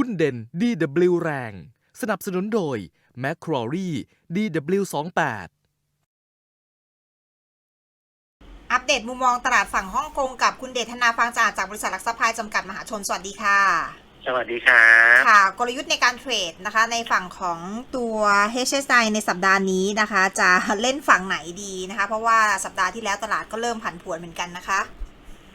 หุ้นเด่น DW แรง สนับสนุนโดย m c q u a r i e DW28 อัปเดตมุมมองตลาดฝั่งฮ่องกงกับคุณเดชธนาฟังจากจากบริษัทหลักทรัพย์พายจำกัดมหาชน สวัสดีค่ะ สวัสดีครับค่ะ กลยุทธ์ในการเทรดนะคะ ในฝั่งของตัว HSI ในสัปดาห์นี้นะคะ จะเล่นฝั่งไหนดีนะคะ เพราะว่าสัปดาห์ที่แล้วตลาดก็เริ่มผันผวนเหมือนกันนะคะ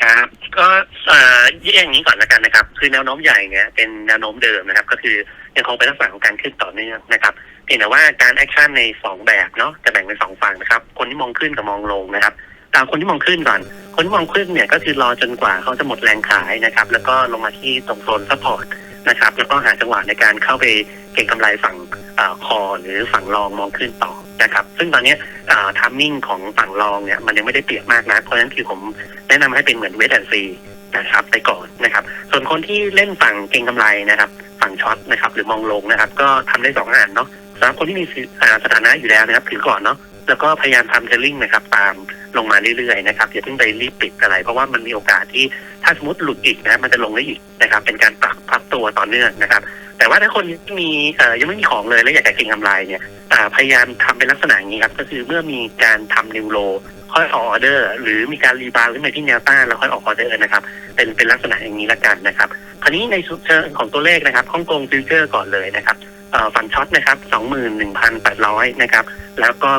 ครับก็เอ่อแยกอย่างนี้ก่อนละกันนะครับ คือแนวโน้มใหญ่เนี่ยเป็นแนวโน้มเดิมนะครับ ก็คือยังคงเป็นลักษณะของการขึ้นต่อเนื่องนะครับเพียงแต่ว่าการแอคชั่นในสองแบบเนาะจะแบ่งเป็นสองฝั่งนะครับ คนที่มองขึ้นกับมองลงนะครับตามคนที่มองขึ้นก่อน คนที่มองขึ้นเนี่ยก็คือรอจนกว่าเขาจะหมดแรงขายนะครับ แล้วก็ลงมาที่ตรงโซนซัพพอร์ตนะครับ แล้วก็หาจังหวะในการเข้าไปเก็งกำไรฝั่งอคอหรือฝั่งรองมองขึ้นต่อ นะครับ ซึ่งตอนนี้ทัมมิ่งของฝั่งรองเนี่ยมันยังไม่ได้เปรียบมากนะ เพราะฉะนั้นคือผมแนะนำให้เป็นเหมือนเวทแอนซีนะครับไปก่อนนะครับ ส่วนคนที่เล่นฝั่งเก็งกำไรนะครับ ฝั่งช็อตนะครับหรือมองลงนะครับ ก็ทำได้สองอันเนาะสำหรับคนที่มีสถานะอยู่แล้วนะครับถือก่อนเนาะแล้วก็พยายามทำเทลลิ่งนะครับ ตาม ลงมาเรื่อยๆนะครับอย่าเพิ่งไปรีบปิดอะไร เพราะว่ามันมีโอกาสที่ถ้าสมมติหลุดอีกนะมันจะลงได้อีกนะครับ เป็นการปรับพักตัวต่อเนื่องนะครับ แต่ว่าถ้าคนมีเอ่อยังไม่มีของเลยแล้วอยากจะเก็งกำไรเนี่ยพยายามทำเป็นลักษณะอย่างนี้ครับก็คือเมื่อมีการทำนิวโลค่อยออกออเดอร์ หรือมีการรีบาวด์ขึ้นไปที่แนวต้านแล้วค่อยออกออเดอร์นะครับเป็นเป็นลักษณะอย่างนี้ละกันนะครับคราวนี้ในเชิงของตัวเลขนะครับฮ่องกงฟิวเจอร์ก่อนเลยนะครับเอ่อฟันช็อตนะครับ 21,800 นะครับ แล้วก็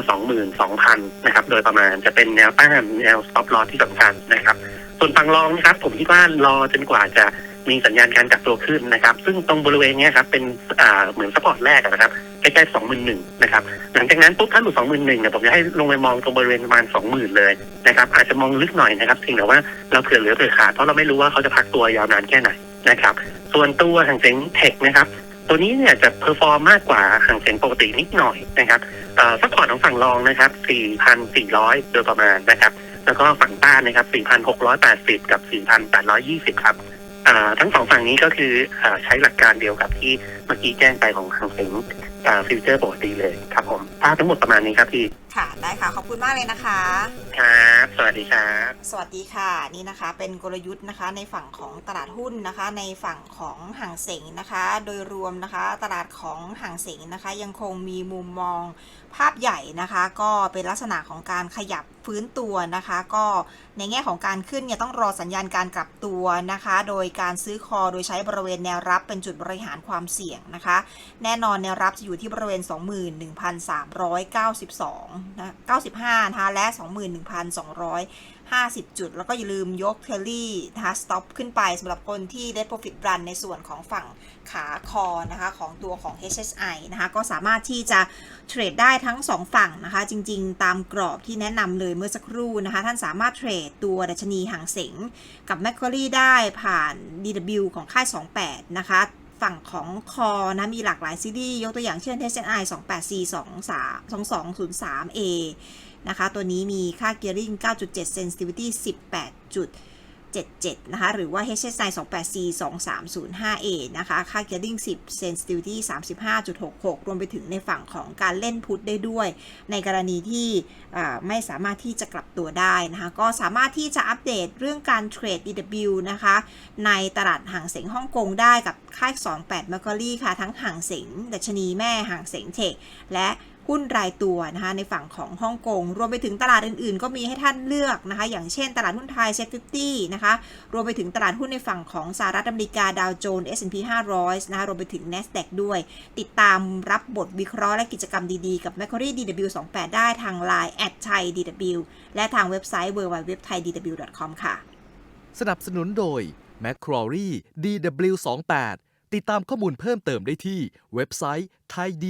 22,000 นะครับ โดยประมาณจะเป็นแนวต้านแนวสต็อปลอที่สำคัญนะครับ ส่วนฝั่งรองนะครับ ผมคิดว่ารอจนกว่าจะมีสัญญาณการกลับตัวขึ้นนะครับ ซึ่งตรงบริเวณนี้ครับเป็นอ่าเหมือนสปอร์ตแรกนะครับใกล้ๆ21,000นะครับหลังจากนั้นปุ๊บถ้าหลุด21,000เนี่ยผมจะให้ลงไปมองตรงบริเวณประมาณ20,000เลยนะครับอาจจะมองลึกหน่อยนะครับเพียงแต่ว่าเราเผื่อเหลือเผื่อขาดเพราะเราไม่รู้ว่าเขาจะพักตัวยาวนานแค่ไหนนะครับ ส่วนตัวหางเซ็งเทคนะครับ ตัวนี้เนี่ยจะเพอร์ฟอร์มมากกว่าห่างเสียงปกตินิดหน่อยนะครับซัพพอร์ตของฝั่งรองนะครับ 4,400 โดยประมาณนะครับ แล้วก็ฝั่งต้านนะครับ 4,680 กับ 4,820 ครับ ทั้งสองฝั่งนี้ก็คืออ่าใช้หลักการเดียวกับที่เมื่อกี้แจ้งไปของหางเซ็งอ่าฟิวเจอร์ปกติเลยครับผมภาพทั้งหมดประมาณนี้ครับพี่ ค่ะ ได้ค่ะ ขอบคุณมากเลยนะคะ ครับ สวัสดีครับ สวัสดีค่ะ นี่นะคะ เป็นกลยุทธ์นะคะ ในฝั่งของตลาดหุ้นนะคะ ในฝั่งของห่างเสงนะคะ โดยรวมนะคะ ตลาดของห่างเสงนะคะ ยังคงมีมุมมองภาพใหญ่นะคะ ก็เป็นลักษณะของการขยับฟื้นตัวนะคะ ก็ในแง่ของการขึ้นเนี่ยต้องรอสัญญาณการกลับตัวนะคะ โดยการซื้อคอโดยใช้บริเวณแนวรับเป็นจุดบริหารความเสี่ยงนะคะ แน่นอนแนวรับจะอยู่ที่บริเวณ 21,392นะ95นะคะและ 21,200 50 จุด แล้วก็อย่าลืมยกเทลลี่นะคะสต็อปขึ้นไปสำหรับคนที่ได้ profit run ในส่วนของฝั่งขาคอนะคะของตัวของ HSI นะคะก็สามารถที่จะเทรดได้ทั้ง 2 ฝั่งนะคะ จริงๆ ตามกรอบที่แนะนำเลยเมื่อสักครู่นะคะ ท่านสามารถเทรดตัวดัชนีหางเสงกับ m a c q u a r i e ได้ผ่าน DW ของค่าย 28 นะคะฝั่งของคอนะมีหลากหลายซีรีส์ยกตัวอย่างเช่น HNI 28C23 2203A นะคะ ตัวนี้มีค่า gearing 9.7 sensitivity 18.77 นะคะ หรือว่า HSI 28C 2305A นะคะ ค่า gearing 10 sensitivity 35.66 รวมไปถึงในฝั่งของการเล่นพุทได้ด้วย ในกรณีที่ไม่สามารถที่จะกลับตัวได้นะคะ ก็สามารถที่จะอัปเดตเรื่องการเทรด DW นะคะ ในตลาดห่างเสงฮ่องกงได้กับค่าย 28 m a c q u a r i e ค่ะ ทั้งห่างเสงดัชนีแม่ห่างเสงเทคและหุ้นรายตัวนะคะในฝั่งของฮ่องกง รวมไปถึงตลาดอื่นๆ ก็มีให้ท่านเลือกนะคะ อย่างเช่นตลาดหุ้นไทย Set 50นะคะ รวมไปถึงตลาดหุ้นในฝั่งของสหรัฐอเมริกาดาวโจนส์ S&P 500 นะคะ รวมไปถึง NASDAQ ด้วย ติดตามรับบทวิเคราะห์และกิจกรรมดีๆ กับ m a c q u a r i e DW28 ได้ทาง Line at thai DW และทางเว็บไซต์ www.thaidw.com ค่ะ สนับสนุนโดย m c q u a r i e DW28 ติดตามข้อมูลเพิ่มเติมได้ที่เว็บไซต์ thaidw